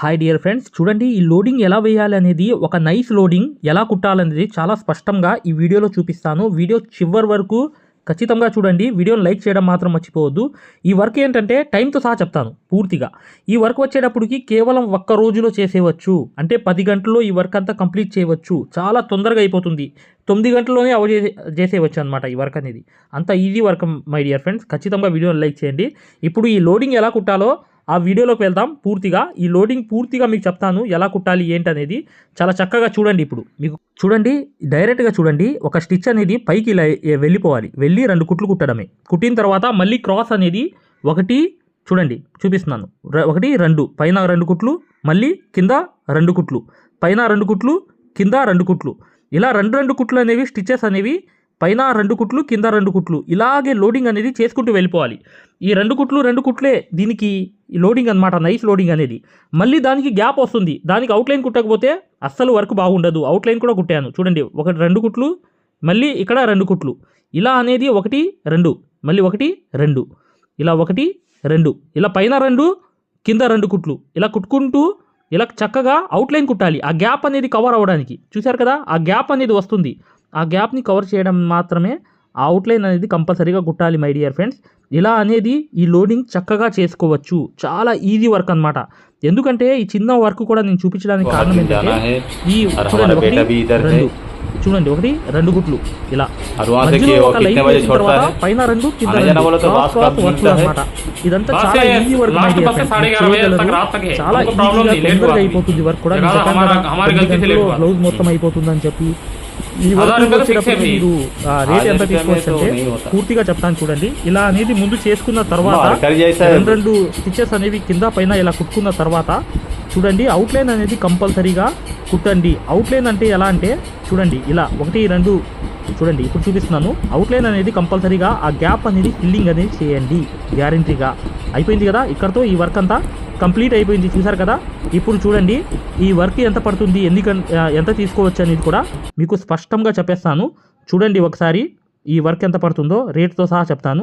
Hi dear friends చూడండి ఈ loading ఎలా వేయాలి అనేది ఒక నైస్ లోడింగ్ ఎలా కుట్టాలనేది చాలా స్పష్టంగా ఈ వీడియోలో చూపిస్తాను. వీడియో చివరి వరకు ఖచ్చితంగా చూడండి. వీడియోని లైక్ చేయడం మాత్రం మర్చిపోవద్దు. ఈ వర్క్ ఏంటంటే టైంతో సహా చెప్తాను పూర్తిగా. ఈ వర్క్ వచ్చేటప్పటికి కేవలం ఒక్క రోజులో చేసేవచ్చు అంటే పది గంటల్లో ఈ వర్క్ అంతా కంప్లీట్ చేయవచ్చు. చాలా తొందరగా అయిపోతుంది. తొమ్మిది గంటల్లోనే అవ చేసే అనమాట ఈ వర్క్ అనేది. అంత easy work my dear friends ఖచ్చితంగా వీడియోని లైక్ చేయండి. ఇప్పుడు ఈ లోడింగ్ ఎలా కుట్టాలో ఆ వీడియోలోకి వెళ్దాం పూర్తిగా. ఈ లోడింగ్ పూర్తిగా మీకు చెప్తాను ఎలా కుట్టాలి ఏంటి అనేది చాలా చక్కగా చూడండి ఇప్పుడు. మీకు చూడండి డైరెక్ట్గా చూడండి. ఒక స్టిచ్ అనేది పైకి ఇలా వెళ్ళిపోవాలి. వెళ్ళి రెండు కుట్లు కుట్టడమే. కుట్టిన తర్వాత మళ్ళీ క్రాస్ అనేది ఒకటి చూడండి చూపిస్తున్నాను. ఒకటి రెండు. పైన రెండు కుట్లు మళ్ళీ కింద రెండు కుట్లు. పైన రెండు కుట్లు కింద రెండు కుట్లు. ఇలా రెండు రెండు కుట్లు అనేవి స్టిచ్చెస్ అనేవి పైన రెండు కుట్లు కింద రెండు కుట్లు. ఇలాగే లోడింగ్ అనేది చేసుకుంటూ వెళ్ళిపోవాలి. ఈ రెండు కుట్లు రెండు కుట్లే దీనికి ఈ లోడింగ్ అనమాట నైస్ లోడింగ్ అనేది. మళ్ళీ దానికి గ్యాప్ వస్తుంది. దానికి అవుట్లైన్ కుట్టకపోతే అస్సలు వర్క్ బాగుండదు. అవుట్లైన్ కూడా కుట్టాను. చూడండి ఒకటి రెండు కుట్లు మళ్ళీ ఇక్కడ రెండు కుట్లు. ఇలా అనేది ఒకటి రెండు. మళ్ళీ ఒకటి రెండు. ఇలా ఒకటి రెండు. ఇలా పైన రెండు కింద రెండు కుట్లు. ఇలా కుట్టుకుంటూ ఇలా చక్కగా అవుట్లైన్ కుట్టాలి. ఆ గ్యాప్ అనేది కవర్ అవ్వడానికి. చూశారు కదా? ఆ గ్యాప్ అనేది వస్తుంది. ఆ గ్యాప్ని కవర్ చేయడం మాత్రమే అవుట్లైన్ అనేది కంపల్సరీగా కుట్టాలి మై డియర్ ఫ్రెండ్స్ ఇలా అనేది ఈ లోడింగ్ చక్కగా చేసుకోవచ్చు. చాలా ఈజీ వర్క్ అనమాట ఎందుకంటే ఈ చిన్న వర్క్ కూడా నేను చూపించడానికి కారణం ఏంటంటే ఈ చూడండి ఒకటి రెండు. చూడండి ఒకటి రెండు గుట్లు. ఇలా. పైన రెండు ఇదంతా చాలా అయిపోతుంది వర్క్ కూడా. మొత్తం అయిపోతుంది అని చెప్పి ఈ మీరు రేట్ ఎంత తీసుకోవచ్చంటే పూర్తిగా చెప్తాను చూడండి. ఇలా అనేది ముందు చేసుకున్న తర్వాత రెండు రెండు స్టిచ్చెస్ అనేవి కింద పైన ఇలా కుట్టుకున్న తర్వాత చూడండి అవుట్లైన్ అనేది కంపల్సరీగా కుట్టండి. అవుట్లైన్ అంటే ఎలా అంటే చూడండి ఇలా ఒకటి రెండు చూడండి ఇప్పుడు చూపిస్తున్నాను. అవుట్లైన్ అనేది కంపల్సరీగా ఆ గ్యాప్ అనేది ఫిల్లింగ్ అనేది చేయండి. గ్యారంటీగా అయిపోయింది కదా? ఇక్కడతో ఈ వర్క్ అంతా కంప్లీట్ అయిపోయింది. చూసారు కదా? ఇప్పుడు చూడండి ఈ వర్క్ ఎంత పడుతుంది ఎన్ని ఎంత తీసుకోవచ్చు అనేది కూడా మీకు స్పష్టంగా చెప్పేస్తాను. చూడండి ఒకసారి ఈ వర్క్ ఎంత పడుతుందో రేట్తో సహా చెప్తాను.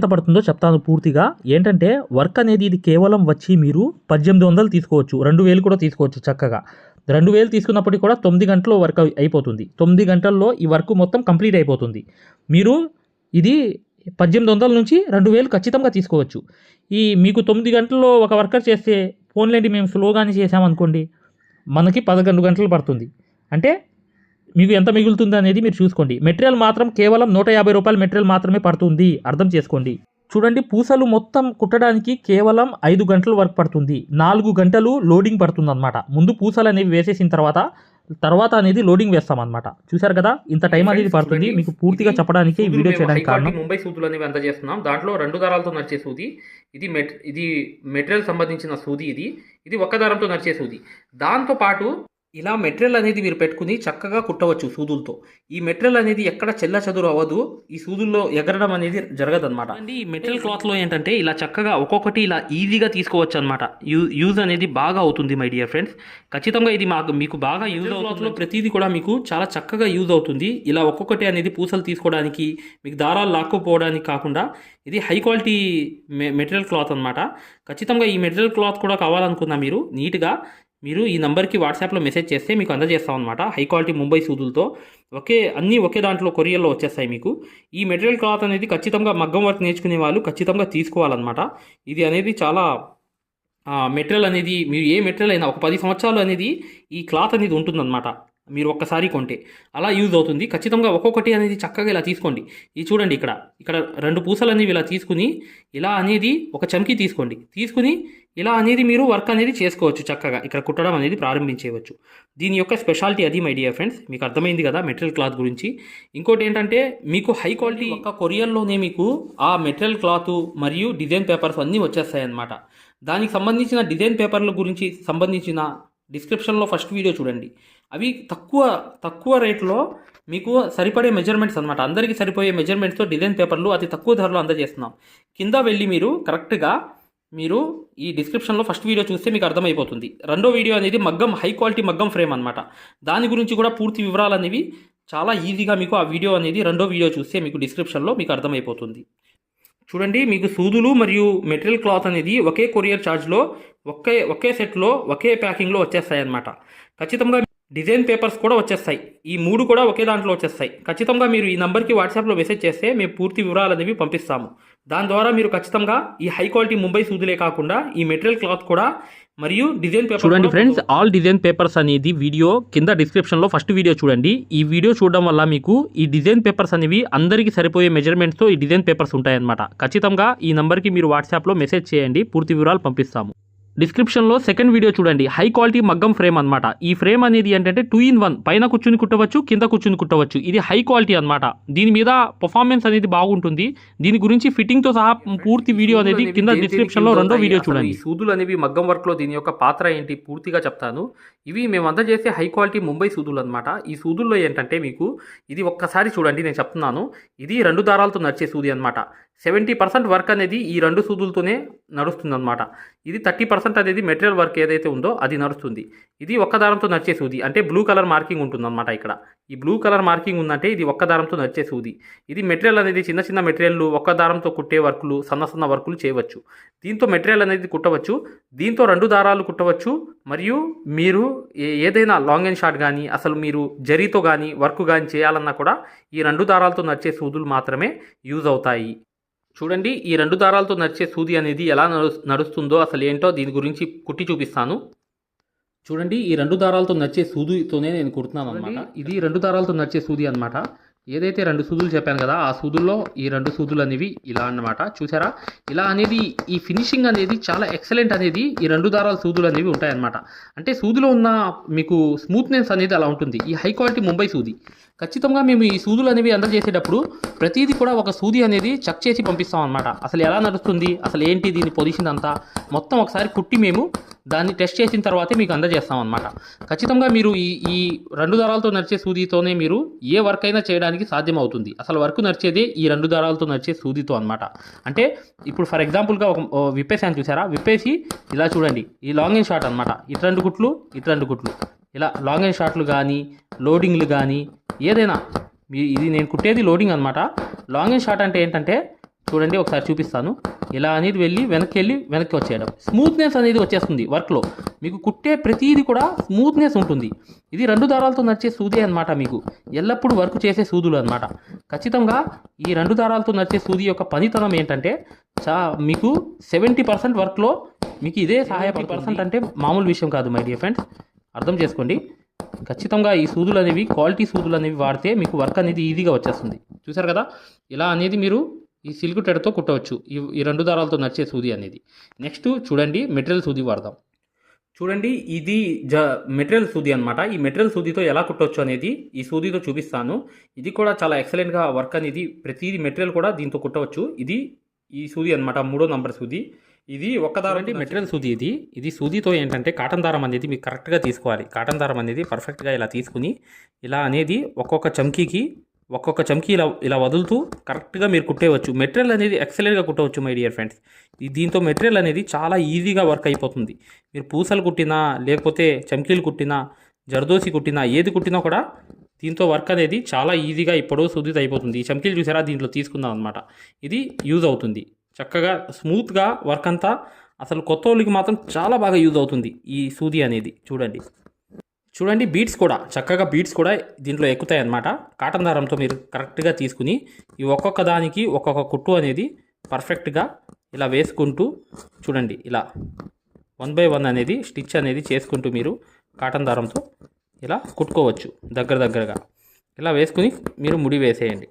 ఎంత పడుతుందో చెప్తాను పూర్తిగా. ఏంటంటే వర్క్ అనేది ఇది కేవలం వచ్చి మీరు పద్దెనిమిది వందలు తీసుకోవచ్చు. రెండు వేలు కూడా తీసుకోవచ్చు చక్కగా. రెండు వేలు తీసుకున్నప్పటికీ కూడా తొమ్మిది గంటల్లో వర్క్ అయిపోతుంది. తొమ్మిది గంటల్లో ఈ వర్క్ మొత్తం కంప్లీట్ అయిపోతుంది. మీరు ఇది పద్దెనిమిది వందల నుంచి రెండు వేలు ఖచ్చితంగా తీసుకోవచ్చు. ఈ మీకు తొమ్మిది గంటల్లో ఒక వర్కర్ చేస్తే ఫోన్లేండి మేము స్లోగానే చేసామనుకోండి మనకి పదకొండు గంటలు పడుతుంది. అంటే మీకు ఎంత మిగులుతుంది అనేది మీరు చూసుకోండి. మెటీరియల్ మాత్రం కేవలం నూట యాభై రూపాయల మెటీరియల్ మాత్రమే పడుతుంది. అర్థం చేసుకోండి. చూడండి పూసలు మొత్తం కుట్టడానికి కేవలం ఐదు గంటలు వర్క్ పడుతుంది. నాలుగు గంటలు లోడింగ్ పడుతుంది అనమాట ముందు పూసలు అనేవి వేసేసిన తర్వాత తర్వాత అనేది లోడింగ్ వేస్తాం అనమాట చూసారు కదా? ఇంత టైం అనేది పడుతుంది. మీకు పూర్తిగా చెప్పడానికి వీడియో చేయడానికి కారణం. ముంబై సూదులు అనేవి అందజేస్తున్నాం దాంట్లో రెండు దారాలతో నడిచే సూది ఇది మెట్ ఇది మెటీరియల్ సంబంధించిన సూది ఇది. ఇది ఒక్క దారంతో నడిచే సూది. దాంతో పాటు ఇలా మెటీరియల్ అనేది మీరు పెట్టుకుని చక్కగా కుట్టవచ్చు సూదులతో. ఈ మెటీరియల్ అనేది ఎక్కడ చెల్ల చదురు అవ్వదు. ఈ సూదుల్లో ఎగరడం అనేది జరగదన్నమాట. అండి ఈ మెటీరియల్ క్లాత్లో ఏంటంటే ఇలా చక్కగా ఒక్కొక్కటి ఇలా ఈజీగా తీసుకోవచ్చు అనమాట యూ యూజ్ అనేది బాగా అవుతుంది మై డియర్ ఫ్రెండ్స్. ఖచ్చితంగా ఇది మాకు మీకు బాగా యూజ్ అవుతుంది. ప్రతిదీ కూడా మీకు చాలా చక్కగా యూజ్ అవుతుంది. ఇలా ఒక్కొక్కటి అనేది పూసలు తీసుకోవడానికి మీకు దారాలు లాక్కుపోవడానికి కాకుండా ఇది హై క్వాలిటీ మె మెటీరియల్ క్లాత్ అనమాట ఖచ్చితంగా ఈ మెటీరియల్ క్లాత్ కూడా కావాలనుకున్నా మీరు నీట్గా మీరు ఈ నెంబర్కి వాట్సాప్లో మెసేజ్ చేస్తే మీకు అందజేస్తాం అనమాట హై క్వాలిటీ ముంబై సూదులతో. ఒకే అన్నీ ఒకే దాంట్లో కొరియర్లో వచ్చేస్తాయి మీకు. ఈ మెటీరియల్ క్లాత్ అనేది ఖచ్చితంగా మగ్గం వర్క్ నేర్చుకునే వాళ్ళు ఖచ్చితంగా తీసుకోవాలన్నమాట. ఇది అనేది చాలా మెటీరియల్ అనేది మీరు ఏ మెటీరియల్ అయినా ఒక పది సంవత్సరాలు అనేది ఈ క్లాత్ అనేది ఉంటుందన్నమాట. మీరు ఒక్కసారి కొంటే. అలా యూజ్ అవుతుంది. ఖచ్చితంగా ఒక్కొక్కటి అనేది చక్కగా ఇలా తీసుకోండి. ఇది చూడండి ఇక్కడ. ఇక్కడ రెండు పూసలు అనేవి ఇలా తీసుకుని ఇలా అనేది ఒక చమ్కి తీసుకోండి. తీసుకుని ఇలా అనేది మీరు వర్క్ అనేది చేసుకోవచ్చు చక్కగా. ఇక్కడ కుట్టడం అనేది ప్రారంభించేయవచ్చు. దీని యొక్క స్పెషాలిటీ అది మై డియర్ ఫ్రెండ్స్ మీకు అర్థమైంది కదా మెటీరియల్ క్లాత్ గురించి. ఇంకోటి ఏంటంటే మీకు హై క్వాలిటీ ఒక కొరియర్లోనే మీకు ఆ మెటీరియల్ క్లాత్ మరియు డిజైన్ పేపర్స్ అన్నీ వచ్చేస్తాయి అన్నమాట దానికి సంబంధించిన డిజైన్ పేపర్ల గురించి సంబంధించిన డిస్క్రిప్షన్లో ఫస్ట్ వీడియో చూడండి. అవి తక్కువ తక్కువ రేట్లో మీకు సరిపడే మెజర్మెంట్స్ అనమాట అందరికీ సరిపోయే మెజర్మెంట్స్తో డిజైన్ పేపర్లు అతి తక్కువ ధరలో అందజేస్తున్నాం. కింద వెళ్ళి మీరు కరెక్ట్గా మీరు ఈ డిస్క్రిప్షన్లో ఫస్ట్ వీడియో చూస్తే మీకు అర్థమైపోతుంది. రెండో వీడియో అనేది మగ్గం హై క్వాలిటీ మగ్గం ఫ్రేమ్ అనమాట దాని గురించి కూడా పూర్తి వివరాలు అనేవి చాలా ఈజీగా మీకు ఆ వీడియో అనేది రెండో వీడియో చూస్తే మీకు డిస్క్రిప్షన్లో మీకు అర్థమైపోతుంది. చూడండి మీకు సూదులు మరియు మెటీరియల్ క్లాత్ అనేది ఒకే కొరియర్ ఛార్జ్లో ఒకే ఒకే సెట్లో ఒకే ప్యాకింగ్లో వచ్చేస్తాయి అన్నమాట. ఖచ్చితంగా డిజైన్ పేపర్స్ కూడా వచ్చేస్తాయి. ఈ మూడు కూడా ఒకే దాంట్లో వచ్చేస్తాయి. ఖచ్చితంగా మీరు ఈ నెంబర్కి వాట్సాప్లో మెసేజ్ చేస్తే మేము పూర్తి వివరాలు అనేవి పంపిస్తాము. దాని ద్వారా మీరు ఖచ్చితంగా ఈ హై క్వాలిటీ ముంబై సూదులే కాకుండా ఈ మెటీరియల్ క్లాత్ కూడా మరియు డిజైన్ పేపర్ చూడండి ఫ్రెండ్స్ ఆల్ డిజైన్ పేపర్స్ అనేది వీడియో కింద డిస్క్రిప్షన్లో ఫస్ట్ వీడియో చూడండి. ఈ వీడియో చూడడం వల్ల మీకు ఈ డిజైన్ పేపర్స్ అనేవి అందరికీ సరిపోయే మెజర్మెంట్స్తో ఈ డిజైన్ పేపర్స్ ఉంటాయన్నమాట. ఖచ్చితంగా ఈ నంబర్కి మీరు వాట్సాప్లో మెసేజ్ చేయండి. పూర్తి వివరాలు పంపిస్తాము. డిస్క్రిప్షన్లో సెకండ్ వీడియో చూడండి. హై క్వాలిటీ మగ్గం ఫ్రేమ్ అన్నమాట. ఈ ఫ్రేమ్ అనేది ఏంటంటే టూ ఇన్ వన్. పైన కూర్చుని కుట్టవచ్చు కింద కూర్చుని కుట్టవచ్చు. ఇది హై క్వాలిటీ అన్నమాట. దీని మీద పర్ఫార్మెన్స్ అనేది బాగుంటుంది. దీని గురించి ఫిట్టింగ్తో సహా పూర్తి వీడియో అనేది కింద డిస్క్రిప్షన్లో రెండో వీడియో చూడండి. సూదులు అనేవి మగ్గం వర్క్లో దీని యొక్క పాత్ర ఏంటి? పూర్తిగా చెప్తాను. ఇవి మేము అందజేసే హై క్వాలిటీ ముంబై సూదులు అనమాట ఈ సూదుల్లో ఏంటంటే మీకు ఇది ఒక్కసారి చూడండి నేను చెప్తున్నాను. ఇది రెండు దారాలతో నడిచే సూది అనమాట సెవెంటీ పర్సెంట్ వర్క్ అనేది ఈ రెండు సూదులతోనే నడుస్తుందన్నమాట. ఇది థర్టీ పర్సెంట్ అనేది మెటీరియల్ వర్క్ ఏదైతే ఉందో అది నడుస్తుంది. ఇది ఒక్క దారంతో నడిచే సూది అంటే బ్లూ కలర్ మార్కింగ్ ఉంటుందన్నమాట ఇక్కడ. ఈ బ్లూ కలర్ మార్కింగ్ ఉందంటే ఇది ఒక్క దారంతో నడిచే సూది ఇది మెటీరియల్ అనేది చిన్న చిన్న మెటీరియల్ ఒక్క దారంతో కుట్టే వర్కులు సన్న సన్న వర్కులు చేయవచ్చు. దీంతో మెటీరియల్ అనేది కుట్టవచ్చు. దీంతో రెండు దారాలు కుట్టవచ్చు. మరియు మీరు ఏ- ఏదైనా లాంగ్ అండ్ షార్ట్ కానీ అసలు మీరు జరీతో కానీ వర్క్ కానీ చేయాలన్నా కూడా ఈ రెండు దారాలతో నడిచే సూదులు మాత్రమే యూజ్ అవుతాయి. చూడండి ఈ రెండు దారాలతో నడిచే సూది అనేది ఎలా నడు నడుస్తుందో అసలు ఏంటో దీని గురించి కుట్టి చూపిస్తాను. చూడండి ఈ రెండు దారాలతో నడిచే సూదితోనే నేను కుడుతున్నాను అనమాట ఇది రెండు దారాలతో నడిచే సూది అనమాట ఏదైతే రెండు సూదులు చెప్పాను కదా ఆ సూదుల్లో ఈ రెండు సూదులు అనేవి ఇలా అన్నమాట. చూసారా? ఇలా అనేది ఈ ఫినిషింగ్ అనేది చాలా ఎక్సలెంట్ అనేది ఈ రెండు దారాల సూదులు అనేవి ఉంటాయన్నమాట. అంటే సూదిలో ఉన్న మీకు స్మూత్నెస్ అనేది అలా ఉంటుంది. ఈ హై క్వాలిటీ ముంబై సూది. ఖచ్చితంగా మేము ఈ సూదులు అనేవి అందజేసేటప్పుడు ప్రతిదీ కూడా ఒక సూది అనేది చెక్ చేసి పంపిస్తాం అనమాట అసలు ఎలా నడుస్తుంది? అసలు ఏంటి దీని పొజిషన్ అంతా? మొత్తం ఒకసారి కుట్టి మేము దాన్ని టెస్ట్ చేసిన తర్వాతే మీకు అందజేస్తాం అనమాట ఖచ్చితంగా మీరు ఈ ఈ రెండు దారాలతో నడిచే సూదితోనే మీరు ఏ వర్క్ అయినా చేయడానికి సాధ్యం అవుతుంది అసలు వర్క్ నడిచేదే ఈ రెండు దారాలతో నడిచే సూదితో అనమాట అంటే ఇప్పుడు ఫర్ ఎగ్జాంపుల్గా ఒక ఓ విప్పేసాను చూసారా? విప్పేసి ఇలా చూడండి. ఈ లాంగ్ అండ్ షార్ట్ అనమాట ఇటు రెండు కుట్లు ఇటు రెండు కుట్లు. ఇలా లాంగ్ అండ్ షార్ట్లు కానీ లోడింగ్లు కానీ ఏదైనా మీ ఇది నేను కుట్టేది లోడింగ్ అనమాట లాంగ్ అండ్ షార్ట్ అంటే ఏంటంటే చూడండి ఒకసారి చూపిస్తాను. ఇలా అనేది వెళ్ళి వెనక్కి వెళ్ళి వెనక్కి వచ్చేయడం. స్మూత్నెస్ అనేది వచ్చేస్తుంది వర్క్లో మీకు కుట్టే ప్రతిదీ కూడా స్మూత్నెస్ ఉంటుంది. ఇది రెండు దారాలతో నడిచే సూది అనమాట మీకు. ఎల్లప్పుడూ వర్క్ చేసే సూదులు అనమాట ఖచ్చితంగా ఈ రెండు దారాలతో నడిచే సూది యొక్క పనితనం ఏంటంటే చా మీకు సెవెంటీ పర్సెంట్ వర్క్లో మీకు ఇదే సహాయపడి పర్సెంట్ అంటే మామూలు విషయం కాదు మై డియర్ ఫ్రెండ్స్ అర్థం చేసుకోండి. ఖచ్చితంగా ఈ సూదులు అనేవి క్వాలిటీ సూదులు అనేవి వాడితే మీకు వర్క్ అనేది ఈజీగా వచ్చేస్తుంది. చూసారు కదా? ఇలా అనేది మీరు ఈ సిల్క్ టెడతో కుట్టవచ్చు. ఈ ఈ రెండు దారాలతో నడిచే సూది అనేది. నెక్స్ట్ చూడండి మెటీరియల్ సూది వాడదాం. చూడండి ఇది జ మెటీరియల్ సూది అనమాట ఈ మెటీరియల్ సూదితో ఎలా కుట్టవచ్చు అనేది ఈ సూదితో చూపిస్తాను. ఇది కూడా చాలా ఎక్సలెంట్గా వర్క్ అనేది ప్రతిది మెటీరియల్ కూడా దీంతో కుట్టవచ్చు. ఇది ఈ సూది అనమాట మూడో నంబర్ సూది. ఇది ఒక్క దారం మెటీరియల్ సూది ఇది. ఇది సూదితో ఏంటంటే కాటన్ దారం అనేది మీకు కరెక్ట్గా తీసుకోవాలి. కాటన్ దారం అనేది పర్ఫెక్ట్గా ఇలా తీసుకుని ఇలా అనేది ఒక్కొక్క చమ్కీకి ఒక్కొక్క చమ్కీ ఇలా ఇలా వదులుతూ కరెక్ట్గా మీరు కుట్టేయవచ్చు. మెటీరియల్ అనేది ఎక్సలెంట్గా కుట్టవచ్చు మై డియర్ ఫ్రెండ్స్. దీంతో మెటీరియల్ అనేది చాలా ఈజీగా వర్క్ అయిపోతుంది. మీరు పూసలు కుట్టినా లేకపోతే చమ్కీలు కుట్టినా జర్దోసి కుట్టినా ఏది కుట్టినా కూడా దీంతో వర్క్ అనేది చాలా ఈజీగా ఇప్పుడు సుదిత అయిపోతుంది. ఈ చమ్కీలు చూసారా? దీంట్లో తీసుకుందాం అనమాట ఇది యూజ్ అవుతుంది. చక్కగా స్మూత్గా వర్క్ అంతా అసలు కొత్త వాళ్ళకి మాత్రం చాలా బాగా యూజ్ అవుతుంది ఈ సూది అనేది. చూడండి. చూడండి బీట్స్ కూడా. చక్కగా బీట్స్ కూడా దీంట్లో ఎక్కుతాయి అన్నమాట కాటన్ దారంతో మీరు కరెక్ట్గా తీసుకుని ఈ ఒక్కొక్క దానికి ఒక్కొక్క కుట్టు అనేది పర్ఫెక్ట్గా ఇలా వేసుకుంటూ చూడండి ఇలా వన్ బై వన్ అనేది స్టిచ్ అనేది చేసుకుంటూ మీరు కాటన్ దారంతో ఇలా కుట్టుకోవచ్చు దగ్గర దగ్గరగా. ఇలా వేసుకుని మీరు ముడి వేసేయండి.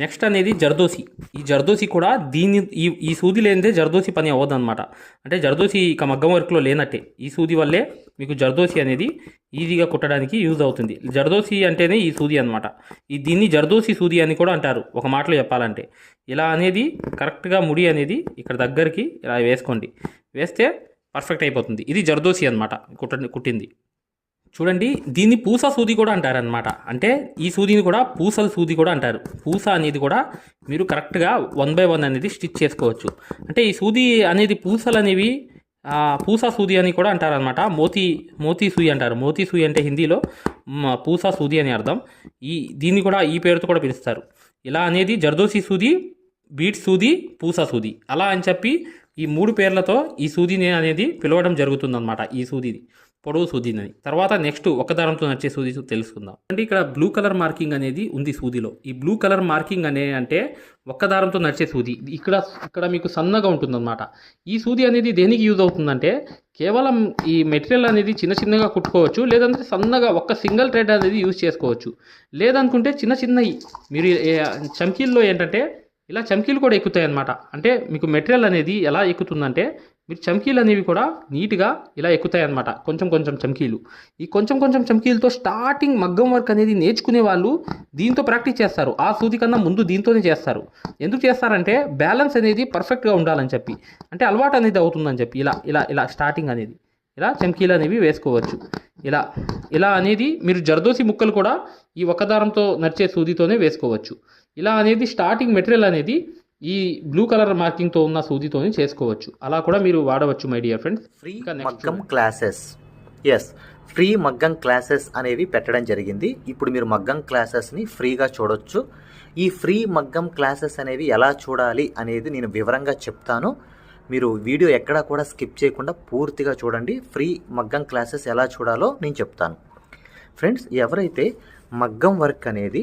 నెక్స్ట్ అనేది జర్దోసి. ఈ జర్దోసి కూడా దీని ఈ ఈ సూది లేనిదే జర్దోసి పని అవ్వదు అనమాట అంటే జర్దోసి ఇక మగ్గం వర్క్లో లేనట్టే. ఈ సూది వల్లే మీకు జర్దోసి అనేది ఈజీగా కుట్టడానికి యూజ్ అవుతుంది. జర్దోసి అంటేనే ఈ సూది అనమాట ఈ దీన్ని జర్దోసి సూది అని కూడా అంటారు. ఒక మాటలో చెప్పాలంటే. ఇలా అనేది కరెక్ట్గా ముడి అనేది ఇక్కడ దగ్గరికి ఇలా వేసుకోండి. వేస్తే పర్ఫెక్ట్ అయిపోతుంది. ఇది జర్దోసి అనమాట కుట్ట కుట్టింది. చూడండి దీన్ని పూస సూది కూడా అంటారనమాట అంటే ఈ సూదిని కూడా పూసల సూది కూడా అంటారు. పూస అనేది కూడా మీరు కరెక్ట్గా వన్ బై వన్ అనేది స్టిచ్ చేసుకోవచ్చు. అంటే ఈ సూది అనేది పూసలు అనేవి పూసా సూది అని కూడా అంటారనమాట మోతీ మోతీ సూయి అంటారు. మోతీ సూయి అంటే హిందీలో పూసా సూది అని అర్థం. ఈ దీన్ని కూడా ఈ పేరుతో కూడా పిలుస్తారు. ఇలా అనేది జర్దోసి సూది బీట్ సూది పూసా సూది. అలా అని చెప్పి ఈ మూడు పేర్లతో ఈ సూదిని అనేది పిలవడం జరుగుతుందన్నమాట ఈ సూదిని. పొడవు సూదినది తర్వాత నెక్స్ట్ ఒక దారంతో నడిచే సూది తెలుసుకుందాం. అంటే ఇక్కడ బ్లూ కలర్ మార్కింగ్ అనేది ఉంది సూదిలో. ఈ బ్లూ కలర్ మార్కింగ్ అనే అంటే ఒక్క దారంతో నడిచే సూది. ఇక్కడ ఇక్కడ మీకు సన్నగా ఉంటుందన్నమాట. ఈ సూది అనేది దేనికి యూజ్ అవుతుందంటే కేవలం ఈ మెటీరియల్ అనేది చిన్న చిన్నగా కుట్టుకోవచ్చు లేదంటే సన్నగా ఒక్క సింగిల్ థ్రెడ్ అనేది యూజ్ చేసుకోవచ్చు. లేదనుకుంటే చిన్న చిన్నవి మీరు చమ్కీల్లో ఏంటంటే ఇలా చమ్కీలు కూడా ఎక్కుతాయి అన్నమాట అంటే మీకు మెటీరియల్ అనేది ఎలా ఎక్కుతుందంటే మీరు చమ్కీలు అనేవి కూడా నీట్గా ఇలా ఎక్కుతాయి అన్నమాట కొంచెం కొంచెం చమ్కీలు. ఈ కొంచెం కొంచెం చమ్కీలతో స్టార్టింగ్ మగ్గం వర్క్ అనేది నేర్చుకునే వాళ్ళు దీంతో ప్రాక్టీస్ చేస్తారు. ఆ సూది కన్నా ముందు దీంతోనే చేస్తారు. ఎందుకు చేస్తారంటే బ్యాలెన్స్ అనేది పర్ఫెక్ట్గా ఉండాలని చెప్పి. అంటే అలవాటు అనేది అవుతుందని చెప్పి. ఇలా ఇలా ఇలా స్టార్టింగ్ అనేది. ఇలా చమ్కీలు అనేవి వేసుకోవచ్చు. ఇలా ఇలా అనేది మీరు జర్దోసి ముక్కలు కూడా ఈ ఒక్క దారంతో నడిచే సూదితోనే వేసుకోవచ్చు. ఇలా అనేది స్టార్టింగ్ మెటీరియల్ అనేది ఈ బ్లూ కలర్ మార్కింగ్తో ఉన్న సూదితోనే చేసుకోవచ్చు. అలా కూడా మీరు వాడవచ్చు మై డియర్ ఫ్రెండ్స్ ఫ్రీ మగ్గం క్లాసెస్ ఎస్ ఫ్రీ మగ్గం క్లాసెస్ అనేవి పెట్టడం జరిగింది. ఇప్పుడు మీరు మగ్గం క్లాసెస్ని ఫ్రీగా చూడొచ్చు. ఈ ఫ్రీ మగ్గం క్లాసెస్ అనేవి ఎలా చూడాలి అనేది నేను వివరంగా చెప్తాను. మీరు వీడియో ఎక్కడా కూడా స్కిప్ చేయకుండా పూర్తిగా చూడండి. ఫ్రీ మగ్గం క్లాసెస్ ఎలా చూడాలో నేను చెప్తాను. ఫ్రెండ్స్ ఎవరైతే మగ్గం వర్క్ అనేది